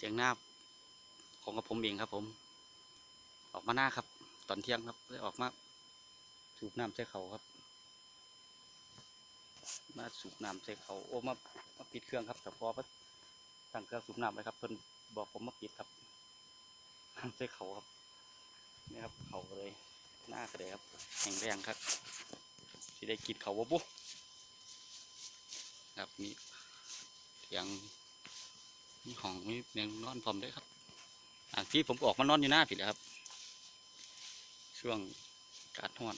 เจียงหน้าของกับผมเองครับ ผม ออกมาหน้าครับ ตอนเที่ยงครับได้ออกมาสูบน้ำใส่เขาครับ มาสูบน้ำใส่เขาโอ้มามาปิดเครื่องครับแต่พอมาตั้งเครื่องสูบน้ำไว้ครับเพิ่นบอกผมมาปิดครับน้ำใส่เขาครับนี่ครับเขาเลยหน้าก็เลยครับแข็งแรงครับสิได้กินเขาบ่บุครับมีเตียง มีห้องมีเตียงนอนพร้อมด้วยครับอ่าที่ผมออกมานอนอยู่หน้าผิดแล้วครับ ช่วงอาการ้อน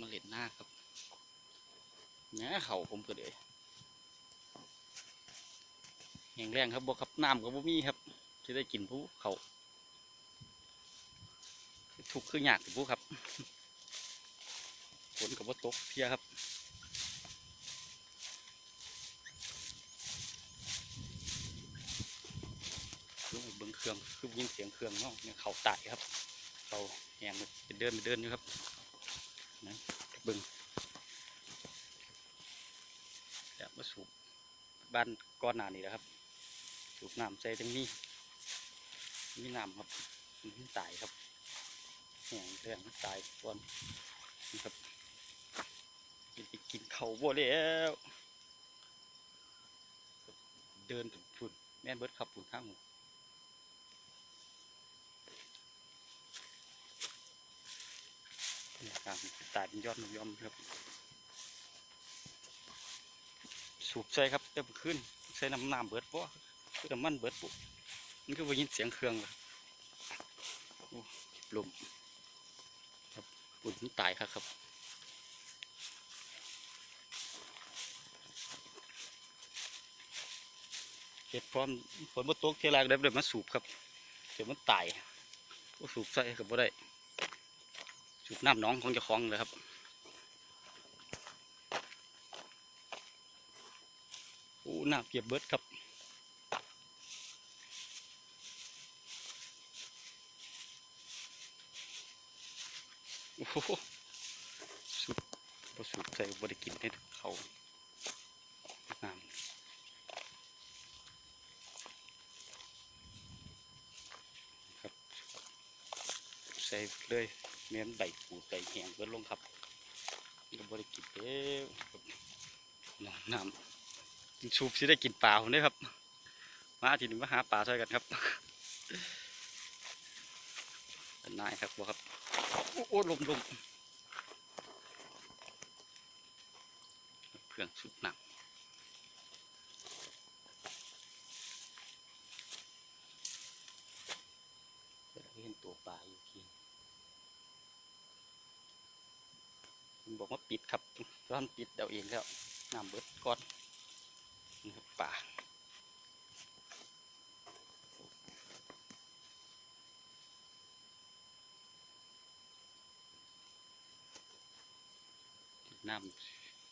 มาเล่นหน้าครับแหน่เข่าผมก็เลยแห้งแรงครับบ่ครับน้ำก็บ่มีครับจะได้กินผู้เขาทุกข์คือหยากผู้ครับฝนกับว่าตกเพียครับลงไปเบิ้งเค รื่องคือยินเสียงเครื่องเนาะเขาตายครับ เขาแหงไปเดินไปเดินอยู่ครับนะบิ้งเดี๋ยวมาสูบบ้านก้อนหนานี่แหละครับ สูบน้ำใส่ตรงนี้มีน้ำครับมันตายครับแหงแรงมันตายก่อนนี่ครับกินไปกินเขาบ่แล้วเดินถึงฝุ่นแม่นเบิดขับฝุ่นข้างหูนี่ ครับตายเป็นยอดนกยอมครับ สูบใส่ครับเดี๋ยวมันขึ้นใส่น้ำน้ำเบิดปะคือน้ำมันเบิดปุ๊บมันก็ไปยินเสียงเครื่องเลยลมครับปุ่นมันตายครับครับเห็ดพร้อมฝนมาตกเทลากได้เดี๋ยวมาสูบครับเดี๋ยวมันตายก็สูบใส่กับบ่ได้ สูบน้ำหน้องของเจ้าของเลยครับโอ้หน้ำเปียบเบิดครับโอ้โหสูบบ่สูบใส่บ่ได้กินให้เขาน้ำครับใส่เลย เมียนใบปูใส่แหงเบิดลงครับก็บริกินเด้น้ำน้ำกินสูบสิได้กินปลาผมได้ครับ มาทีนี้มาหาปลาช่วยกันครับเป็นนายครับบัวครับโอ้โอ้ลมลมเครื่องสูบน้ำเดี๋ยวเห็นตัวปลาอยู่ที่ มัน บอกว่าปิดครับร้านปิดเดาเองแล้วน้ำเบิดก่อนนี่ครับป่าน้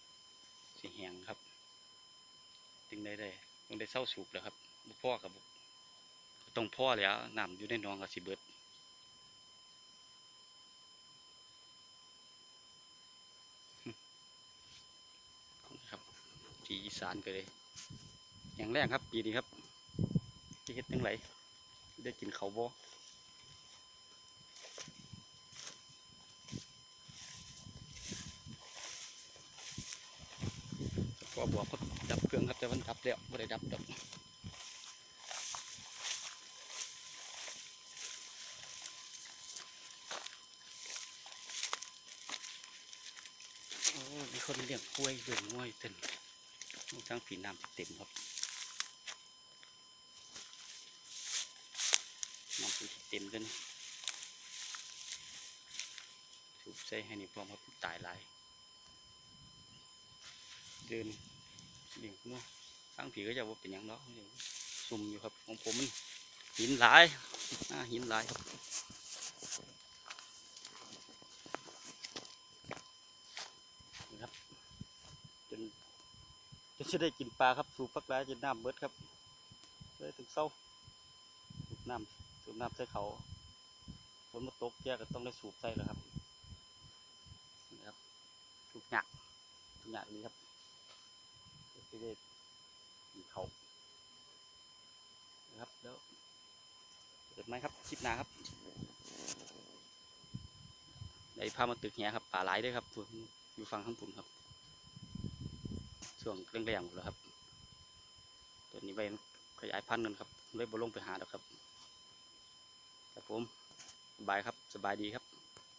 ำสีแหงครับ จึงได้ได้ต้องได้เศร้าสูบแล้วครับบ่พ่อกับต้องพ่อแล้วน้ำอยู่ในหนองกับสิเบิด ครับ ที่อีสานก็เลยอย่างแรกครับ ปีนี้ครับจะเฮ็ดจังไรได้กินเขาบ่ก็บอกเขาดับเครื่องครับแต่มันดับแล้วไม่ได้ดับดอกโอ้มีคนเลี้ยงกล้วยเลี้ยงง่วยเต็ม ทั้งผีน้ำเต็มครับน้ำเต็มกันสูบใส่ให้นี่พร้อมครับตายหลายเดินเลี้ยงง่วยทั้งผีก็จะว่าเป็นอย่างเนาะซุ่มอยู่ครับของผมมันหินหลายหินหลายครับจน จนจะได้กินปลาครับสูบฟักร้ายจนน้ำเบิดครับเลยถึงเศร้าสูบน้ำสูบน้ำใส่เขาฝนมาตกแกก็ต้องได้สูบใส่แล้วครับนะครับสูบหนักสูบหนักนี้ครับจะได้กินเขานะครับแล้วเกิดไหมครับคลิปหน้าครับในพามาตึกเนี้ยครับป่าหลายด้วยครับอยู่ฟังข้างปุ่นครับ ช่วงแรงๆหมดแล้วครับตัวนี้ไปขยายพันธุ์กันครับเลยบ่ลงไปหาแล้วครับครับผมสบายครับสบายดีครับ